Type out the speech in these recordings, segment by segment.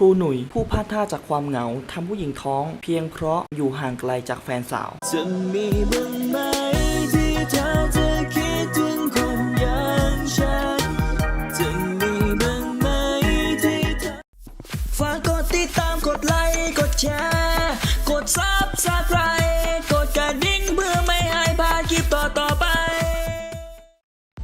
รูหนุ่ยผู้พลาดท่าจากความเหงาทำผู้หญิงท้อง เพียงเพราะอยู่ห่างไกลจากแฟนสาวจะมีบ้างไหม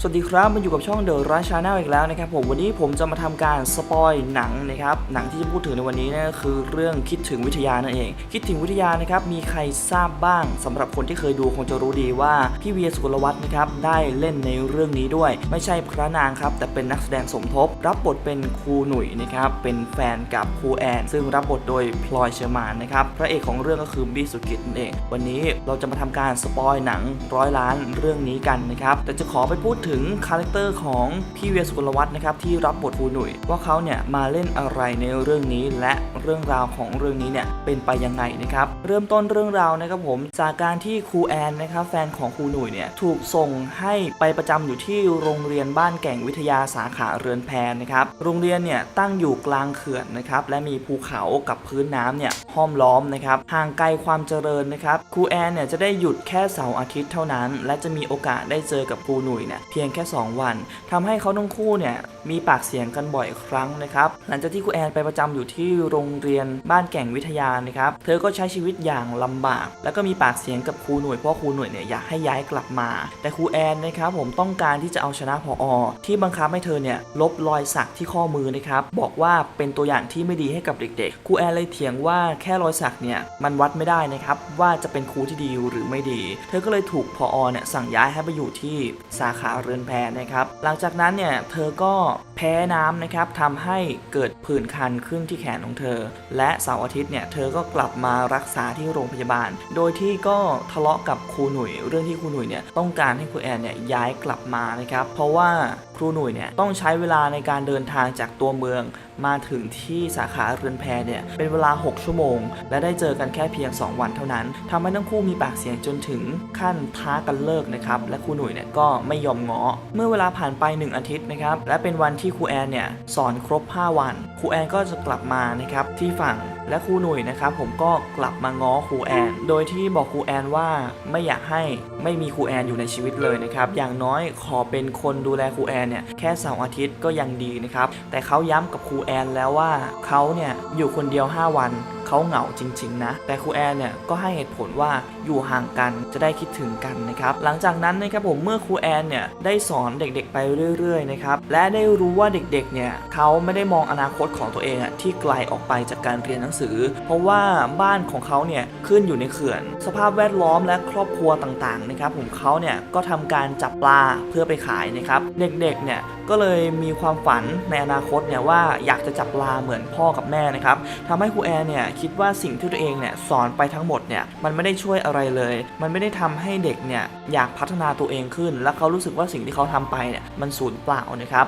สวัสดีครับมาอยู่กับช่องเดอะราชาแนลอีกแล้วนะครับผมวันนี้ผมจะมาทำการสปอยหนังนะครับหนังที่จะพูดถึงในวันนี้นั่นก็คือเรื่องคิดถึงวิทยานั่นเอง คิดถึงวิทยานะครับมีใครทราบบ้างสำหรับคนที่เคยดูคงจะรู้ดีว่าพี่เวียสุกลวัฒน์นะครับได้เล่นในเรื่องนี้ด้วย ไม่ใช่พระนางครับแต่เป็นนักแสดงสมทบ รับบทเป็นครูหนุ่ยนะครับเป็นแฟนกับครูแอน ซึ่งรับบทโดยพลอยเชอร์มานนะครับพระเอกของเรื่องก็คือบี้สุกิจนั่นเอง วันนี้เราจะมาทำการสปอยหนังร้อยล้านเรื่องนี้กันนะครับแต่จะขอไปพูดถึงคาแรคเตอร์ของพี่เวียสุกลวัฒน์นะครับที่รับบทครูหนุ่ยว่าเขาเนี่ยมาเล่นอะไรในเรื่องนี้ และเรื่องราวของเรื่องนี้เนี่ยเป็นไปยังไงนะครับเริ่มต้นเรื่องราวนะครับผมจากการที่ครูแอนนะครับแฟนของครูหนุ่ยเนี่ยถูกส่งให้ไปประจำอยู่ที่โรงเรียนบ้านแก่งวิทยาสาขาเรือนแพนะครับโรงเรียนเนี่ยตั้งอยู่กลางเขื่อนนะครับและมีภูเขากับพื้นน้ำเนี่ยห้อมล้อมนะครับห่างไกลความเจริญนะครับครูแอนเนี่ยจะได้หยุดแค่เสาร์อาทิตย์เท่านั้น และจะมีโอกาสได้เจอกับครูหนุ่ยเนี่ยพียงแค่ 2 วันทำให้เขาทั้งคู่เนี่ยมีปากเสียงกันบ่อยครั้งนะครับหลังจากที่ครูแอนไปประจำอยู่ที่โรงเรียนบ้านแก่งวิทยานะครับเธอก็ใช้ชีวิตอย่างลำบาก แล้วก็มีปากเสียงกับครูหน่วยเพราะครูหน่วยเนี่ยอยากให้ย้ายกลับมา แต่ครูแอนนะครับผมต้องการที่จะเอาชนะพออที่บังคับให้เธอเนี่ยลบรอยสักที่ข้อมือนะครับบอกว่าเป็นตัวอย่างที่ไม่ดีให้กับเด็กๆครูแอนเลยเถียงว่าแค่รอยสักเนี่ยมันวัดไม่ได้นะครับว่าจะเป็นครูที่ดีหรือไม่ดี เธอก็เลยถูกพออเนี่ยสั่งย้ายให้ไปอยู่ที่สาขาเรือนแพนะครับ หลังจากนั้นเนี่ยเธอก็แพ้น้ำนะครับทำให้เกิดผื่นคันขึ้นที่แขนของเธอ และเสาร์อาทิตย์เนี่ยเธอก็กลับมารักษาที่โรงพยาบาล โดยที่ก็ทะเลาะกับครูหนุ่ยเรื่องที่ครูหนุ่ยเนี่ยต้องการให้ครูแอนเนี่ยย้ายกลับมานะครับเพราะว่าครูหนุ่ยเนี่ยต้องใช้เวลาในการเดินทางจากตัวเมืองมาถึงที่สาขาเรือนแพเนี่ยเป็นเวลา 6 ชั่วโมง และได้เจอกันแค่เพียง 2 วันเท่านั้นทำให้ทั้งคู่มีปากเสียงจนถึงขั้นท้ากันเลิกนะครับและครูหนุ่ยเนี่ยก็ไม่ยอมง้อเมื่อเวลาผ่านไป 1 อาทิตย์นะครับและเป็นวันที่ครูแอนเนี่ยสอนครบ 5 วันครูแอนก็จะกลับมานะครับที่ฝั่งและครูหนุ่ยนะครับผมก็กลับมาง้อครูแอน โดยที่บอกครูแอนว่าไม่อยากให้ไม่มีครูแอนอยู่ในชีวิตเลยนะครับอย่างน้อยขอเป็นคนดูแลครูแอนเนี่ยแค่เสาร์อาทิตย์ก็ยังดีนะครับแต่เขาย้ำกับครูแอนแล้วว่าเขาเนี่ยอยู่คนเดียว 5 วัน เขาเหงาจริง ๆ นะ แต่ครูแอนเนี่ยก็ให้เหตุผลว่าอยู่ห่างกันจะได้คิดถึงกันนะครับ หลังจากนั้นนะครับผมเมื่อครูแอนเนี่ยได้สอนเด็กๆไปเรื่อยๆนะครับ และได้รู้ว่าเด็กๆเนี่ยเขาไม่ได้มองอนาคตของตัวเองอะที่ไกลออกไปจากการเรียนหนังสือ เพราะว่าบ้านของเขาเนี่ยขึ้นอยู่ในเขื่อน สภาพแวดล้อมและครอบครัวต่างๆนะครับผมเขาเนี่ยก็ทำการจับปลาเพื่อไปขายนะครับ เด็กๆเนี่ย ก็เลยมีความฝันในอนาคตเนี่ยว่าอยากจะจับปลาเหมือนพ่อกับแม่นะครับทำให้ครูแอนเนี่ยคิดว่าสิ่งที่ตัวเองเนี่ยสอนไปทั้งหมดเนี่ยมันไม่ได้ช่วยอะไรเลย มันไม่ได้ทำให้เด็กเนี่ยอยากพัฒนาตัวเองขึ้น และเขารู้สึกว่าสิ่งที่เขาทำไปเนี่ยมันสูญเปล่านะครับ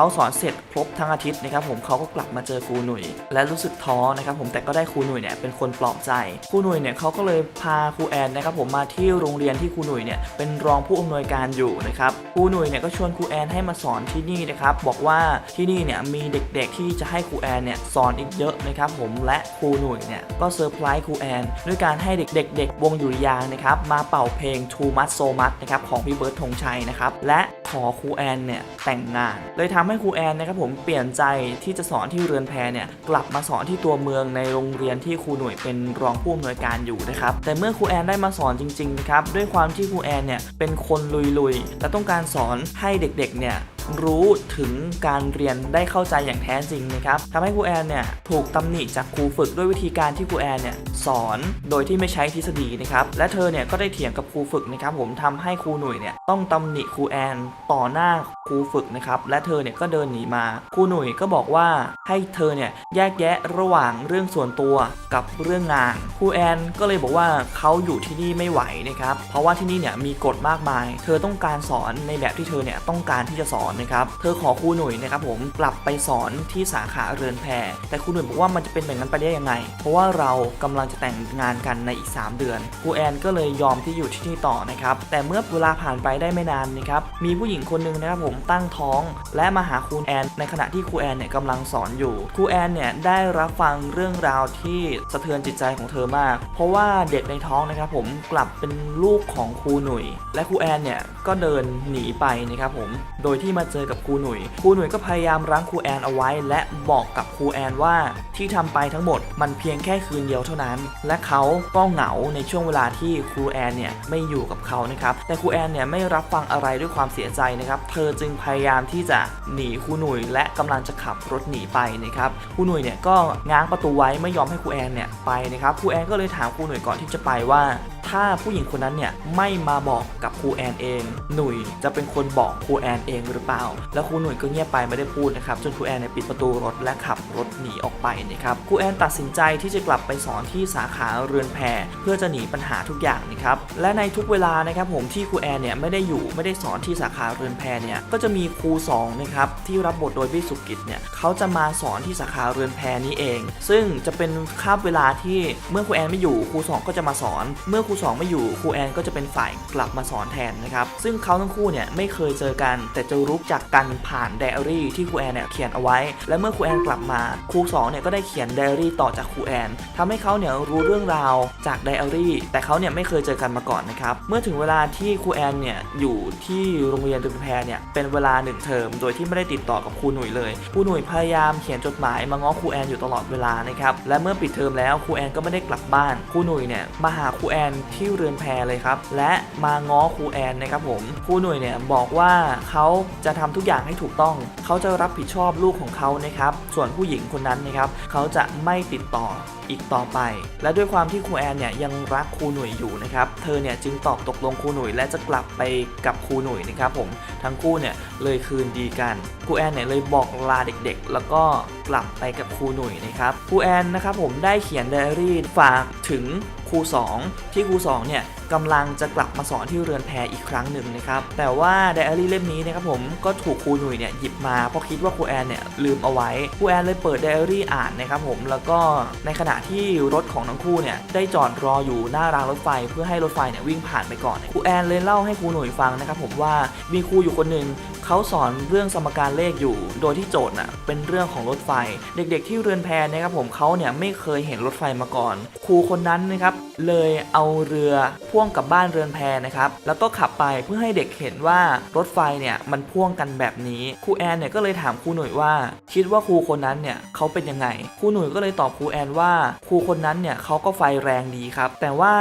เขาสอนเสร็จครบทั้งอาทิตย์นะครับผมเขาก็กลับมาเจอครูหนุ่ย และรู้สึกท้อนะครับผมแต่ก็ได้ครูหนุ่ยเนี่ยเป็นคนปลอบใจครูหนุ่ยเนี่ยเขาก็เลยพาครูแอนนะครับผมมาที่โรงเรียนที่ครูหนุ่ยเนี่ยเป็นรองผู้อำนวยการอยู่นะครับครูหนุ่ยเนี่ยก็ชวนครูแอนให้มาสอนที่นี่นะครับบอกว่าที่นี่เนี่ยมีเด็กๆที่จะให้ครูแอนเนี่ยสอนอีกเยอะนะครับผมและครูหนุ่ยเนี่ยก็เซอร์ไพรส์ครูแอนด้วยการให้เด็กๆวงอยู่ยางนะครับมาเป่าเพลง Too Much So Much นะครับของพี่เบิร์ดธงชัยนะครับและ ขอครูแอนเนี่ยแต่งงาน เลยทำให้ครูแอนนะครับผมเปลี่ยนใจที่จะสอนที่เรือนแพเนี่ยกลับมาสอนที่ตัวเมืองในโรงเรียนที่ครูหน่วยเป็นรองผู้อำนวยการอยู่นะครับแต่เมื่อครูแอนได้มาสอนจริงๆนะครับด้วยความที่ครูแอนเนี่ยเป็นคนลุยๆและต้องการสอนให้เด็กๆเนี่ย รู้ถึงการเรียนได้เข้าใจอย่างแท้จริงนะครับทำให้ครูแอนเนี่ยถูกตำหนิจากครูฝึกด้วยวิธีการที่ครูแอนเนี่ยสอนโดยที่ไม่ใช้ทฤษฎีนะครับและเธอเนี่ยก็ได้เถียงกับครูฝึกนะครับผมทำให้ครูหนุ่ยเนี่ยต้องตำหนิครูแอนต่อหน้าครูฝึกนะครับและเธอเนี่ยก็เดินหนีมาครูหนุ่ยก็บอกว่าให้เธอเนี่ยแยกแยะระหว่างเรื่องส่วนตัวกับเรื่องงานครูแอนก็เลยบอกว่าเขาอยู่ที่นี่ไม่ไหวนะครับเพราะว่าที่นี่เนี่ยมีกฎมากมาย เธอต้องการสอนในแบบที่เธอเนี่ยต้องการที่จะสอนนะครับ เธอขอครูหนุ่ยนะครับผมกลับไปสอนที่สาขาเรือนแพแต่ครูหนุ่ยบอกว่ามันจะเป็นแบบนั้นไปได้ยังไง เพราะว่าเรากำลังจะแต่งงานกันในอีก 3 เดือนครูแอนก็เลยยอมที่อยู่ที่นี่ต่อนะครับ แต่เมื่อเวลาผ่านไปได้ไม่นานนะครับ มีผู้หญิงคนหนึ่งนะครับผมตั้งท้อง และมาหาครูแอน ในขณะที่ครูแอนเนี่ยกำลังสอนอยู่ ครูแอนเนี่ยได้รับฟังเรื่องราวที่สะเทือนจิตใจของเธอมาก เพราะว่าเด็กในท้องนะครับผมกลับเป็นลูกของครูหนุ่ย และครูแอนเนี่ยก็เดินหนีไปนะครับผม โดยที่มาเจอกับครูหนุ่ยครูหนุ่ยก็พยายามรั้งครูแอนเอาไว้ และบอกกับครูแอนว่าที่ทำไปทั้งหมดมันเพียงแค่คืนเดียวเท่านั้น และเขาก็เหงาในช่วงเวลาที่ครูแอนเนี่ยไม่อยู่กับเขานะครับแต่ครูแอนเนี่ยไม่รับฟังอะไรด้วยความเสียใจนะครับเธอจึงพยายามที่จะหนีครูหนุ่ยและกำลังจะขับรถหนีไปนะครับครูหนุ่ยเนี่ยก็ง้างประตูไว้ไม่ยอมให้ครูแอนเนี่ยไปนะครับครูแอนก็เลยถามครูหนุ่ยก่อนที่จะไปว่า ถ้าผู้หญิงคนนั้นเนี่ยไม่มาบอกกับครูแอนเอง หนุ่ยจะเป็นคนบอกครูแอนเองหรือเปล่า แล้วครูหนุ่ยก็เงียบไปไม่ได้พูดนะครับจนครูแอนเนี่ยปิดประตูรถและขับรถหนีออกไปนะครับครูแอนตัดสินใจที่จะกลับไปสอนที่สาขาเรือนแพเพื่อจะหนีปัญหาทุกอย่างนะครับและในทุกเวลานะครับผมที่ครูแอนเนี่ยไม่ได้อยู่ไม่ได้สอนที่สาขาเรือนแพเนี่ยก็จะมีครูสองนะครับที่รับบทโดยพี่สุกิจเนี่ยเขาจะมาสอนที่สาขาเรือนแพนี้เอง ซึ่งจะเป็นคาบเวลาที่เมื่อครูแอนไม่อยู่ครูสองก็จะมาสอน เมื่อครูสองไม่อยู่ครูแอนก็จะเป็นฝ่ายกลับมาสอนแทนนะครับซึ่งเขาทั้งคู่เนี่ยไม่เคยเจอกัน แต่จะรู้จักกันผ่านไดอารี่ที่ครูแอนเนี่ยเขียนเอาไว้ และเมื่อครูแอนกลับมาครูสองเนี่ยก็ได้เขียนไดอารี่ต่อจากครูแอนทำให้เขาเนี่ยรู้เรื่องราวจากไดอารี่ แต่เขาเนี่ยไม่เคยเจอกันมาก่อนนะครับเมื่อถึงเวลาที่ครูแอนเนี่ยอยู่ที่โรงเรียนดึงแพรเนี่ยเป็นเวลาหนึ่งเทอมโดยที่ไม่ได้ติดต่อกับครูหนุ่ยเลยครูหนุ่ยพยายามเขียนจดหมายมาง้อครูแอนอยู่ตลอดเวลานะครับและเมื่อปิดเทอมแล้วครูแอนก็ไม่ได้กลับบ้านครูหนุ่ยเนี่ยมาหาครูแอนที่เรือนแพเลยครับ และมาง้อครูแอนนะครับผมครูหนุ่ยเนี่ยบอกว่าเขาจะทำทุกอย่างให้ถูกต้อง เขาจะรับผิดชอบลูกของเขานะครับ ส่วนผู้หญิงคนนั้นนะครับเขาจะไม่ติดต่ออีกต่อไป และด้วยความที่ครูแอนเนี่ยยังรักครูหนุ่ยอยู่นะครับ เธอเนี่ยจึงตอบตกลงครูหนุ่ยและจะกลับไปกับครูหนุ่ยนะครับผม ทั้งคู่เนี่ยเลยคืนดีกัน ครูแอนเนี่ยเลยบอกลาเด็กๆ แล้วก็กลับไปกับครูหนุ่ยนะครับ ครูแอนนะครับผมได้เขียนไดอารี่ฝากถึง ครูสองที่ครูสองเนี่ยกำลังจะกลับมาสอนที่เรือนแพอีกครั้งหนึ่งนะครับ แต่ว่าไดอารี่เล่มนี้นะครับผมก็ถูกครูหนุ่ยเนี่ยหยิบมาเพราะคิดว่าครูแอนเนี่ยลืมเอาไว้ครูแอนเลยเปิดไดอารี่อ่านนะครับผมแล้วก็ในขณะที่รถของทั้งคู่เนี่ยได้จอดรออยู่หน้ารางรถไฟเพื่อให้รถไฟเนี่ยวิ่งผ่านไปก่อนครูแอนเลยเล่าให้ครูหนุ่ยฟังนะครับผมว่ามีครูอยู่คนหนึ่ง เขาสอนเรื่องสมการเลขอยู่ โดยที่โจทย์น่ะเป็นเรื่องของรถไฟ เด็กๆที่เรือนแพนะครับผมเขาเนี่ยไม่เคยเห็นรถไฟมาก่อน ครูคนนั้นนะครับเลยเอาเรือพ่วงกับบ้านเรือนแพนะครับแล้วก็ขับไปเพื่อให้เด็กเห็นว่ารถไฟเนี่ยมันพ่วงกันแบบนี้ครูแอนเนี่ยก็เลยถามครูหนุ่ยว่า คิดว่าครูคนนั้นเนี่ยเขาเป็นยังไงครูหนุ่ยก็เลยตอบครูแอนว่าครูคนนั้นเนี่ยเขาก็ไฟแรงดีครับ แต่ว่า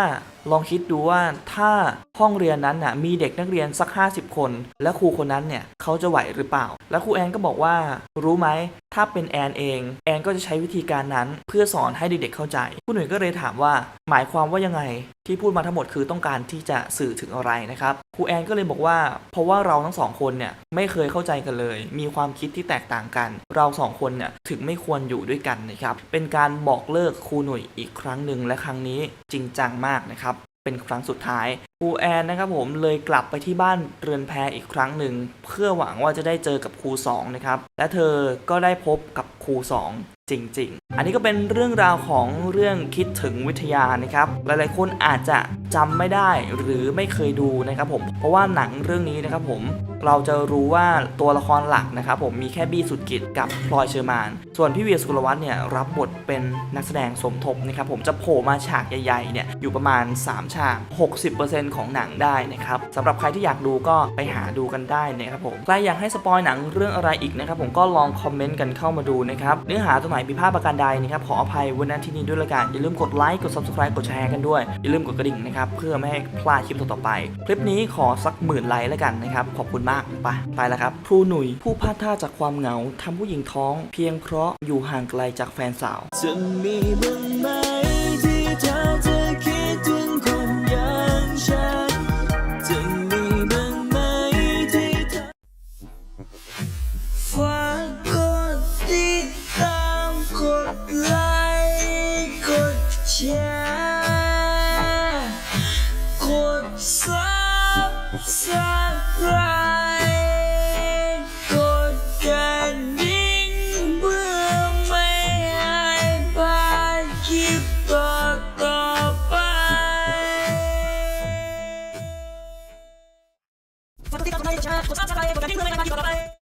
ลองคิดดูว่าถ้าห้องเรียนนั้นน่ะมีเด็กนักเรียนสัก 50 คน และครูคนนั้นเนี่ยเขาจะไหวหรือเปล่า และครูแอนก็บอกว่ารู้ไหมถ้าเป็นแอนเอง แอนก็จะใช้วิธีการนั้น เพื่อสอนให้เด็กๆเข้าใจครูหนุ่ยก็เลยถามว่า หมายความว่ายังไง ที่พูดมาทั้งหมดคือต้องการที่จะสื่อถึงอะไรนะครับครูแอนก็เลยบอกว่า เพราะว่าเราทั้งสองคนเนี่ยไม่เคยเข้าใจกันเลย มีความคิดที่แตกต่างกัน เราสองคนเนี่ยถึงไม่ควรอยู่ด้วยกันนะครับเป็นการบอกเลิกครูหนุ่ยอีกครั้งหนึ่งและครั้งนี้จริงจังมากนะครับ เป็นครั้งสุดท้ายครูแอนนะครับผมเลยกลับไปที่บ้านเรือนแพอีกครั้งหนึ่ง เพื่อหวังว่าจะได้เจอกับครูสองนะครับ และเธอก็ได้พบกับ ครูสองจริง ๆ อันนี้ก็เป็นเรื่องราวของเรื่องคิดถึงวิทยานะครับ หลายๆ คนอาจจะจำไม่ได้หรือไม่เคยดูนะครับผม เพราะว่าหนังเรื่องนี้นะครับผมเราจะรู้ว่าตัวละครหลักนะครับผมมีแค่บี้สุดกิจกับพลอยเชอร์มาน ส่วนพี่เวียสุกลวัฒน์เนี่ยรับบทเป็นนักแสดงสมทบนะครับผมจะโผล่มาฉากใหญ่ๆเนี่ยอยู่ประมาณ 3 ฉาก 60%ของหนังได้นะครับสำหรับใครที่อยากดูก็ไปหาดูกันได้นะครับผมใครอยากให้สปอยหนังเรื่องอะไรอีกนะครับผมก็ลองคอมเมนต์กันเข้ามาดูนะครับ เนื้อหาตรงไหนมีภาพประการใดนะครับขออภัยวันนั้นที่นี้ด้วยละกัน อย่าลืมกดไลค์ กด subscribe กดแชร์กันด้วย อย่าลืมกดกระดิ่งนะครับ เพื่อไม่ให้พลาดคลิปต่อๆไป คลิปนี้ขอสักหมื่นไลค์แล้วกันนะครับ ขอบคุณมาก ไป ไปแล้วครับ ครูหนุ่ยผู้พลาดท่าจากความเหงาทำผู้หญิงท้อง เพียงเพราะอยู่ห่างไกลจากแฟนสาวจะมีบ้างไหม surprise.